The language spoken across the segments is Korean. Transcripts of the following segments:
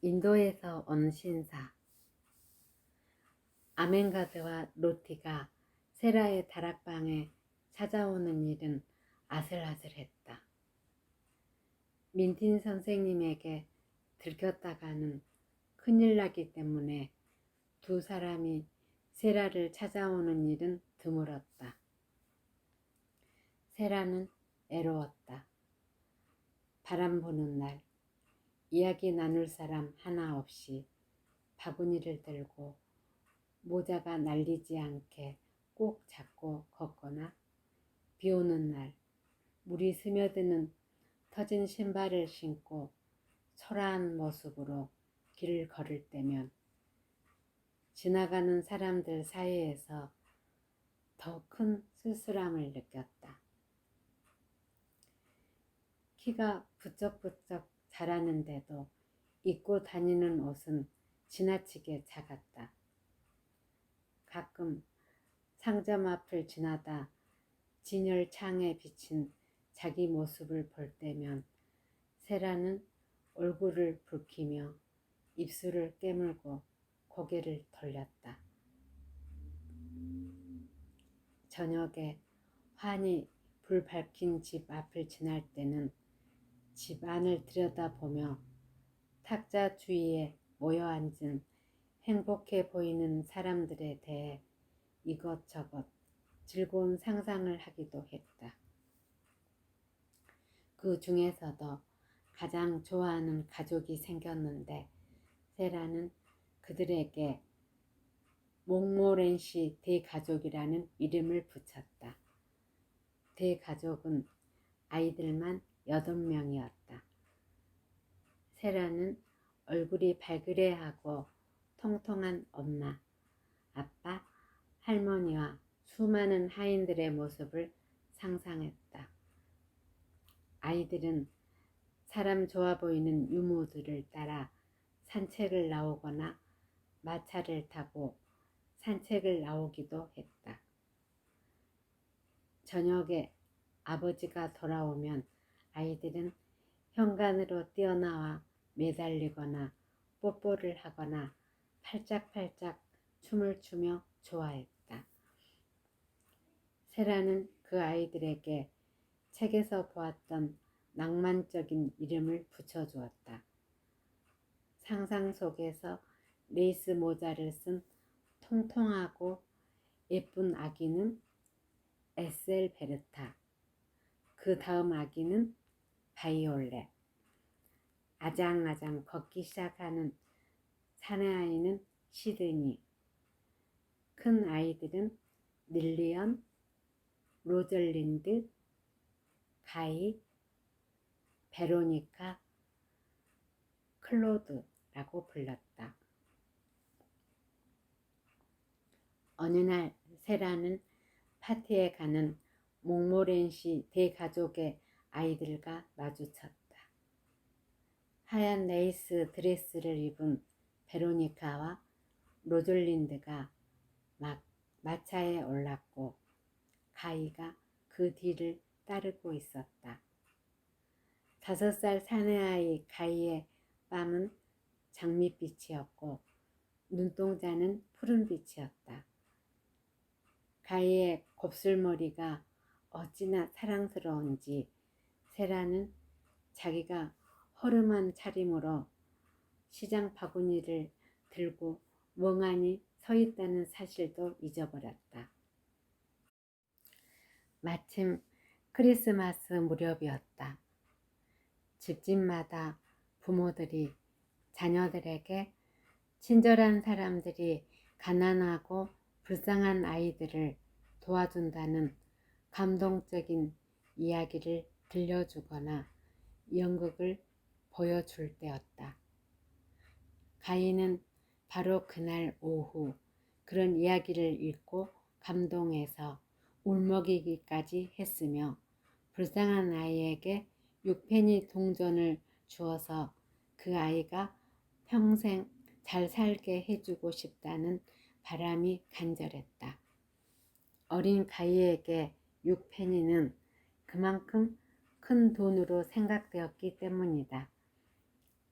인도에서 온 신사 아멘가드와 로티가 세라의 다락방에 찾아오는 일은 아슬아슬했다. 민틴 선생님에게 들켰다가는 큰일 나기 때문에 두 사람이 세라를 찾아오는 일은 드물었다. 세라는 애로웠다. 바람 부는 날, 이야기 나눌 사람 하나 없이 바구니를 들고 모자가 날리지 않게 꼭 잡고 걷거나 비 오는 날 물이 스며드는 터진 신발을 신고 초라한 모습으로 길을 걸을 때면 지나가는 사람들 사이에서 더 큰 쓸쓸함을 느꼈다. 키가 부쩍부쩍 자라는데도 입고 다니는 옷은 지나치게 작았다. 가끔 상점 앞을 지나다 진열 창에 비친 자기 모습을 볼 때면 세라는 얼굴을 붉히며 입술을 깨물고 고개를 돌렸다. 저녁에 환히 불 밝힌 집 앞을 지날 때는 집 안을 들여다보며 탁자 주위에 모여 앉은 행복해 보이는 사람들에 대해 이것저것 즐거운 상상을 하기도 했다. 그 중에서도 가장 좋아하는 가족이 생겼는데 세라는 그들에게 몽모렌시 대가족이라는 이름을 붙였다. 대가족은 아이들만 여덟 명이었다. 세라는 얼굴이 발그레하고 통통한 엄마, 아빠, 할머니와 수많은 하인들의 모습을 상상했다. 아이들은 사람 좋아 보이는 유모들을 따라 산책을 나오거나 마차를 타고 산책을 나오기도 했다. 저녁에 아버지가 돌아오면 아이들은 현관으로 뛰어나와 매달리거나 뽀뽀를 하거나 팔짝팔짝 춤을 추며 좋아했다. 세라는 그 아이들에게 책에서 보았던 낭만적인 이름을 붙여주었다. 상상 속에서 레이스 모자를 쓴 통통하고 예쁜 아기는 에셀 베르타, 그 다음 아기는 바이올렛, 아장아장 걷기 시작하는 사내아이는 시드니, 큰 아이들은 릴리언, 로절린드, 가이, 베로니카, 클로드라고 불렀다. 어느 날 세라는 파티에 가는 몽모렌시 대가족의 아이들과 마주쳤다. 하얀 레이스 드레스를 입은 베로니카와 로졸린드가 막 마차에 올랐고 가이가 그 뒤를 따르고 있었다. 다섯 살 사내아이 가이의 뺨은 장밋빛이었고 눈동자는 푸른빛이었다. 가이의 곱슬머리가 어찌나 사랑스러운지 세라는 자기가 허름한 차림으로 시장 바구니를 들고 멍하니 서 있다는 사실도 잊어버렸다. 마침 크리스마스 무렵이었다. 집집마다 부모들이 자녀들에게 친절한 사람들이 가난하고 불쌍한 아이들을 도와준다는 감동적인 이야기를 들려주거나 연극을 보여줄 때였다. 가인은 바로 그날 오후 그런 이야기를 읽고 감동해서 울먹이기까지 했으며 불쌍한 아이에게 6페니 동전을 주어서 그 아이가 평생 잘 살게 해주고 싶다는 바람이 간절했다. 어린 가이에게 6페니는 그만큼 큰 돈으로 생각되었기 때문이다.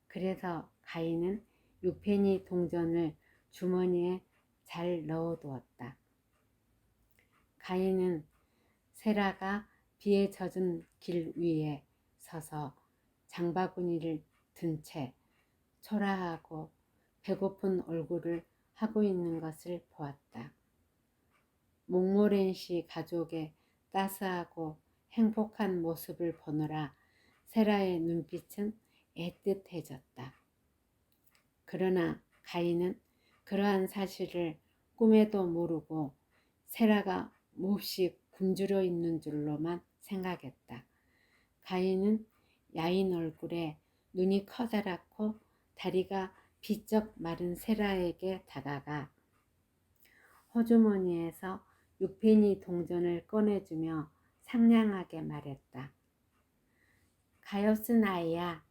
그래서 가인은 6페니 동전을 주머니에 잘 넣어두었다. 가인은 세라가 비에 젖은 길 위에 서서 장바구니를 든 채 초라하고 배고픈 얼굴을 하고 있는 것을 보았다. 몽모렌시 가족의 따스하고 행복한 모습을 보느라 세라의 눈빛은 애틋해졌다. 그러나 가인은 그러한 사실을 꿈에도 모르고 세라가 몹시 굶주려 있는 줄로만 생각했다. 가인은 야인 얼굴에 눈이 커다랗고 다리가 비쩍 마른 세라에게 다가가 호주머니에서 육페니 동전을 꺼내주며 상냥하게 말했다. 가엾스 나이야,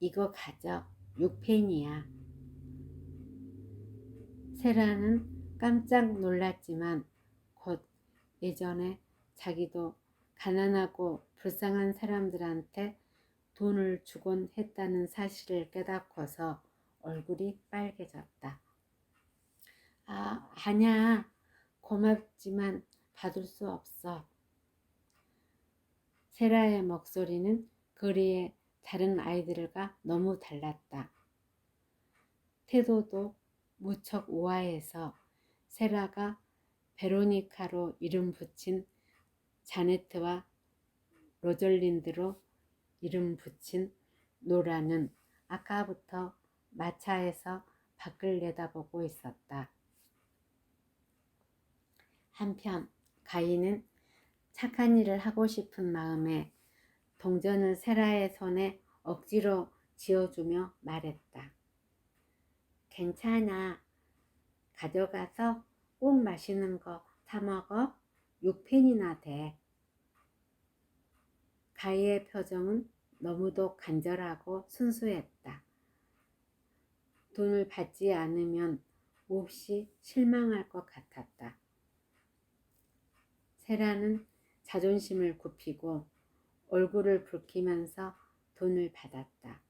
이거 가져, 육페니야. 세라는 깜짝 놀랐지만 곧 예전에 자기도 가난하고 불쌍한 사람들한테 돈을 주곤 했다는 사실을 깨닫고서 얼굴이 빨개졌다. 아, 아냐. 고맙지만 받을 수 없어. 세라의 목소리는 거리의 다른 아이들과 너무 달랐다. 태도도 무척 우아해서 세라가 베로니카로 이름 붙인 자네트와 로절린드로 이름 붙인 노라는 아까부터 마차에서 밖을 내다보고 있었다. 한편 가인은 착한 일을 하고 싶은 마음에 동전을 세라의 손에 억지로 쥐어주며 말했다. 괜찮아. 가져가서 꼭 맛있는 거 사 먹어. 6펜이나 돼. 가희의 표정은 너무도 간절하고 순수했다. 돈을 받지 않으면 몹시 실망할 것 같았다. 세라는 자존심을 굽히고 얼굴을 붉히면서 돈을 받았다.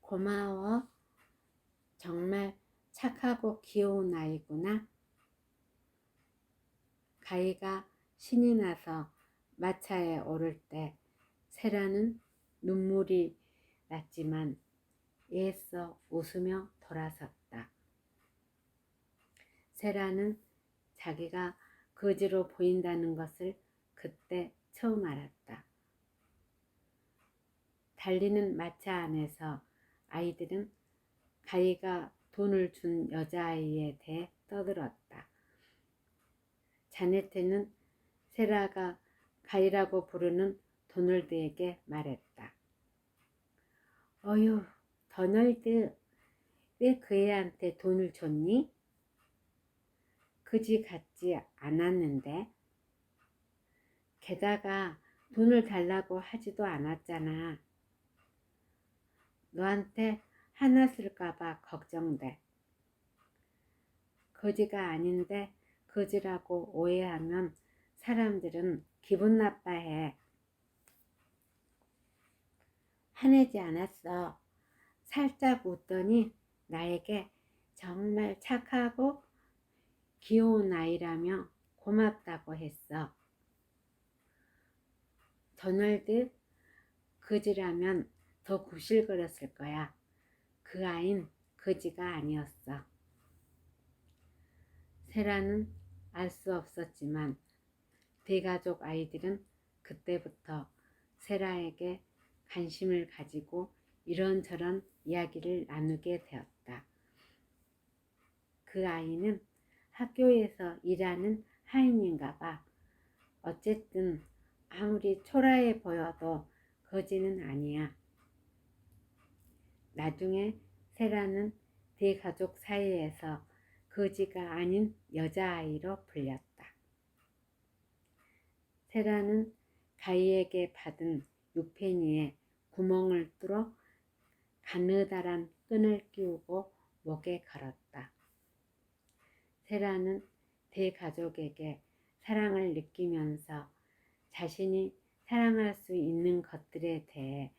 고마워. 정말 착하고 귀여운 아이구나. 가희가 신이 나서 마차에 오를 때 세라는 눈물이 났지만 애써 웃으며 돌아섰다. 세라는 자기가 거지로 보인다는 것을 그때 처음 알았다. 달리는 마차 안에서 아이들은 가희가 돈을 준 여자아이에 대해 떠들었다. 자네트는 세라가 가희라고 부르는 도널드에게 말했다. 어휴, 도널드, 왜 그 애한테 돈을 줬니? 그지 같지 않았는데. 게다가 돈을 달라고 하지도 않았잖아. 너한테 쓸까봐 걱정돼. 거지가 아닌데 거지라고 오해하면 사람들은 기분 나빠해. 화내지 않았어. 살짝 웃더니 나에게 정말 착하고 귀여운 아이라며 고맙다고 했어. 도널드 거지라면 더 구실거렸을 거야. 그 아인 거지가 아니었어. 세라는 알 수 없었지만 대가족 아이들은 그때부터 세라에게 관심을 가지고 이런저런 이야기를 나누게 되었다. 그 아이는 학교에서 일하는 하인인가 봐. 어쨌든 아무리 초라해 보여도 거지는 아니야. 나중에 세라는 대가족 사이에서 거지가 아닌 여자아이로 불렸다. 세라는 가희에게 받은 육페니에 구멍을 뚫어 가느다란 끈을 끼우고 목에 걸었다. 세라는 대가족에게 사랑을 느끼면서 자신이 사랑할 수 있는 것들에 대해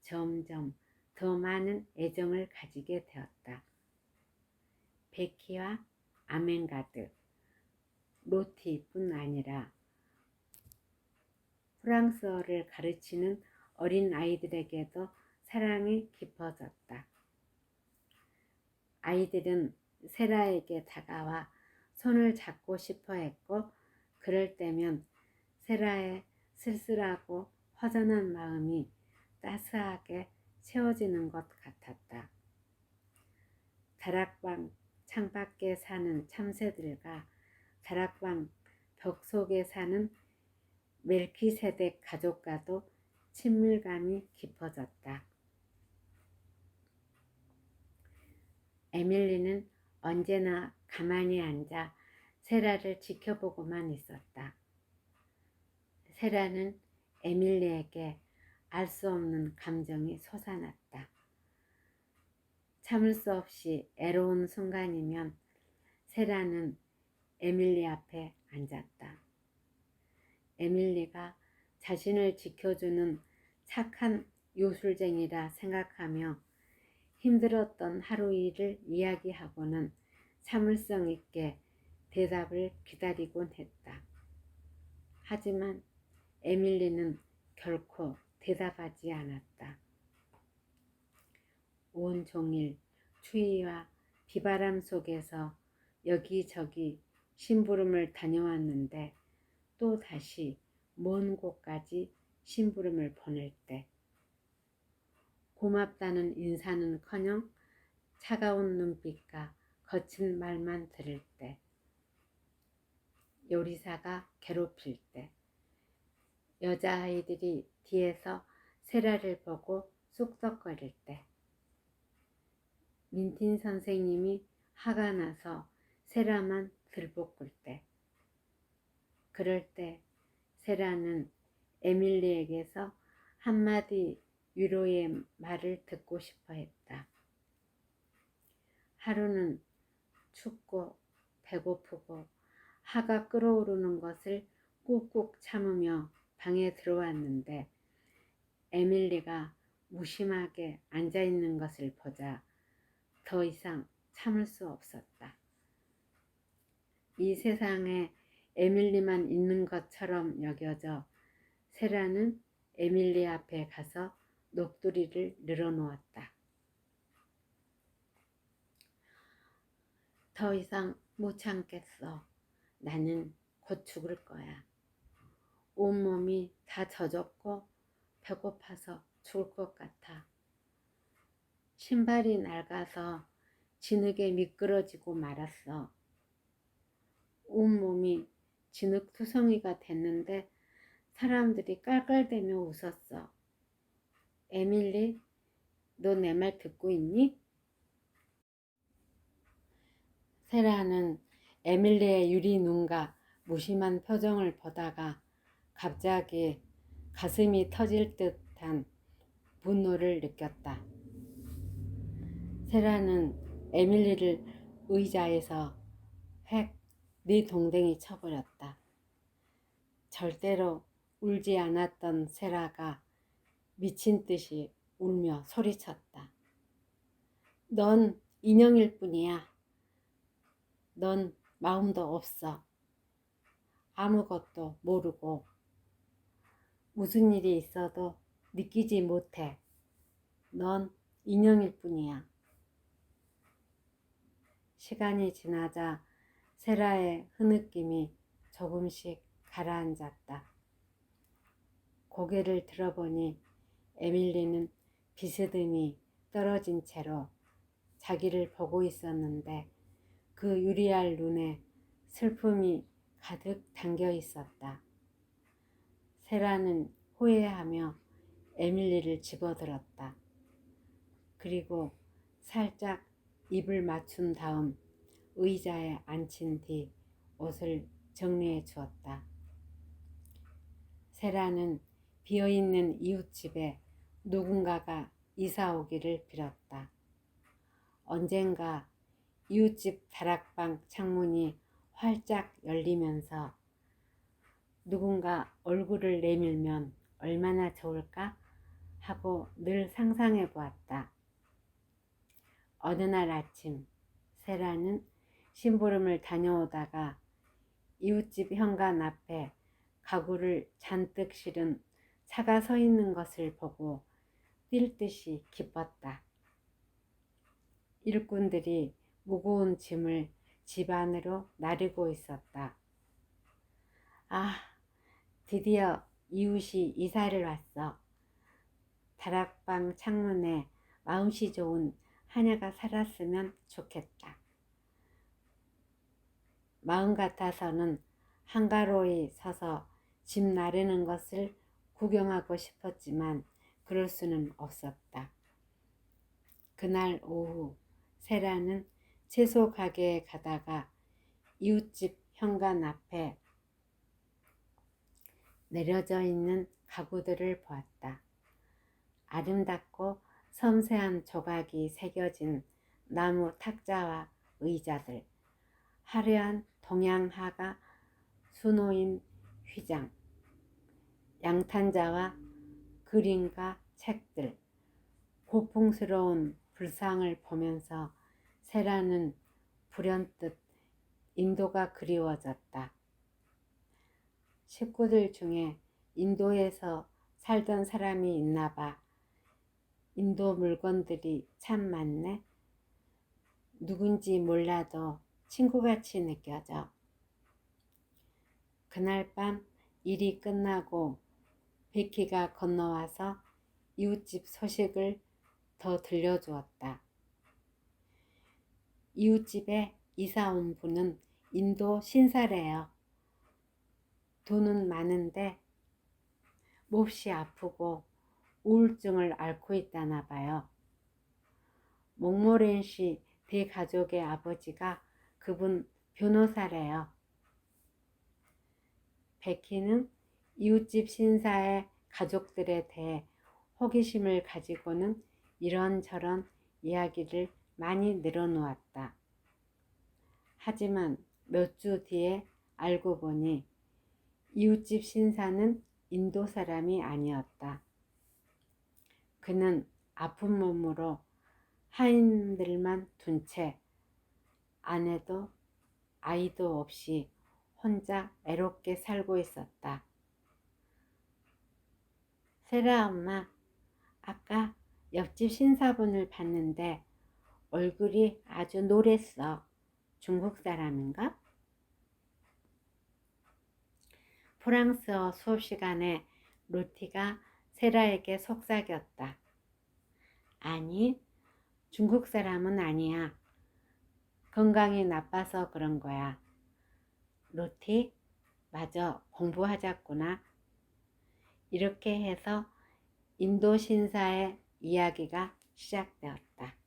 점점 더 많은 애정을 가지게 되었다. 베키와 아멘가드, 로티뿐 아니라 프랑스어를 가르치는 어린 아이들에게도 사랑이 깊어졌다. 아이들은 세라에게 다가와 손을 잡고 싶어 했고, 그럴 때면 세라의 쓸쓸하고 허전한 마음이 따스하게 채워지는 것 같았다. 다락방 창밖에 사는 참새들과 다락방 벽 속에 사는 멜키세덱 가족과도 친밀감이 깊어졌다. 에밀리는 언제나 가만히 앉아 세라를 지켜보고만 있었다. 세라는 에밀리에게 알 수 없는 감정이 솟아났다. 참을 수 없이 애로운 순간이면 세라는 에밀리 앞에 앉았다. 에밀리가 자신을 지켜주는 착한 요술쟁이라 생각하며 힘들었던 하루 일을 이야기하고는 참을성 있게 대답을 기다리곤 했다. 하지만 에밀리는 결코 대답하지 않았다. 온 종일 추위와 비바람 속에서 여기저기 심부름을 다녀왔는데 또 다시 먼 곳까지 심부름을 보낼 때 고맙다는 인사는커녕 차가운 눈빛과 거친 말만 들을 때 요리사가 괴롭힐 때 여자아이들이 뒤에서 세라를 보고 쑥덕거릴 때 민틴 선생님이 화가 나서 세라만 들볶을 때 그럴 때 세라는 에밀리에게서 한마디 위로의 말을 듣고 싶어 했다. 하루는 춥고 배고프고 하가 끓어오르는 것을 꾹꾹 참으며 방에 들어왔는데 에밀리가 무심하게 앉아 있는 것을 보자 더 이상 참을 수 없었다. 이 세상에 에밀리만 있는 것처럼 여겨져 세라는 에밀리 앞에 가서 녹두리를 늘어놓았다. 더 이상 못 참겠어. 나는 곧 죽을 거야. 온몸이 다 젖었고 배고파서 죽을 것 같아. 신발이 낡아서 진흙에 미끄러지고 말았어. 온몸이 진흙투성이가 됐는데 사람들이 깔깔대며 웃었어. 에밀리, 너 내 말 듣고 있니? 세라는 에밀리의 유리 눈과 무심한 표정을 보다가 갑자기 가슴이 터질 듯한 분노를 느꼈다. 세라는 에밀리를 의자에서 획 네 동댕이 쳐버렸다. 절대로 울지 않았던 세라가 미친 듯이 울며 소리쳤다. 넌 인형일 뿐이야. 넌 마음도 없어. 아무것도 모르고 무슨 일이 있어도 느끼지 못해. 넌 인형일 뿐이야. 시간이 지나자 세라의 흐느낌이 조금씩 가라앉았다. 고개를 들어보니 에밀리는 비스듬히 떨어진 채로 자기를 보고 있었는데 그 유리알 눈에 슬픔이 가득 담겨 있었다. 세라는 후회하며 에밀리를 집어들었다. 그리고 살짝 입을 맞춘 다음 의자에 앉힌 뒤 옷을 정리해 주었다. 세라는 비어있는 이웃집에 누군가가 이사 오기를 빌었다. 언젠가 이웃집 다락방 창문이 활짝 열리면서 누군가 얼굴을 내밀면 얼마나 좋을까 하고 늘 상상해 보았다. 어느 날 아침 세라는 심부름을 다녀오다가 이웃집 현관 앞에 가구를 잔뜩 실은 차가 서 있는 것을 보고 뛸 듯이 기뻤다. 일꾼들이 무거운 짐을 집 안으로 나르고 있었다. 아, 드디어 이웃이 이사를 왔어. 다락방 창문에 마음씨 좋은 하녀가 살았으면 좋겠다. 마음 같아서는 한가로이 서서 집 나르는 것을 구경하고 싶었지만 그럴 수는 없었다. 그날 오후 세라는 채소 가게에 가다가 이웃집 현관 앞에 내려져 있는 가구들을 보았다. 아름답고 섬세한 조각이 새겨진 나무 탁자와 의자들, 화려한 동양화가 수놓인 휘장, 양탄자와 그림과 책들, 고풍스러운 불상을 보면서 세라는 불현듯 인도가 그리워졌다. 식구들 중에 인도에서 살던 사람이 있나 봐. 인도 물건들이 참 많네. 누군지 몰라도 친구같이 느껴져. 그날 밤 일이 끝나고 베키가 건너와서 이웃집 소식을 더 들려주었다. 이웃집에 이사 온 분은 인도 신사래요. 돈은 많은데 몹시 아프고 우울증을 앓고 있다나 봐요. 몽모렌 씨 대가족의 아버지가 그분 변호사래요. 베키는 이웃집 신사의 가족들에 대해 호기심을 가지고는 이런저런 이야기를 많이 늘어놓았다. 하지만 몇 주 뒤에 알고 보니 이웃집 신사는 인도 사람이 아니었다. 그는 아픈 몸으로 하인들만 둔 채 아내도 아이도 없이 혼자 애롭게 살고 있었다. 세라 엄마, 아까 옆집 신사분을 봤는데 얼굴이 아주 노랬어. 중국 사람인가? 프랑스어 수업 시간에 루티가 세라에게 속삭였다. 아니, 중국 사람은 아니야. 건강이 나빠서 그런 거야. 루티, 맞아, 공부하자꾸나. 이렇게 해서 인도 신사의 이야기가 시작되었다.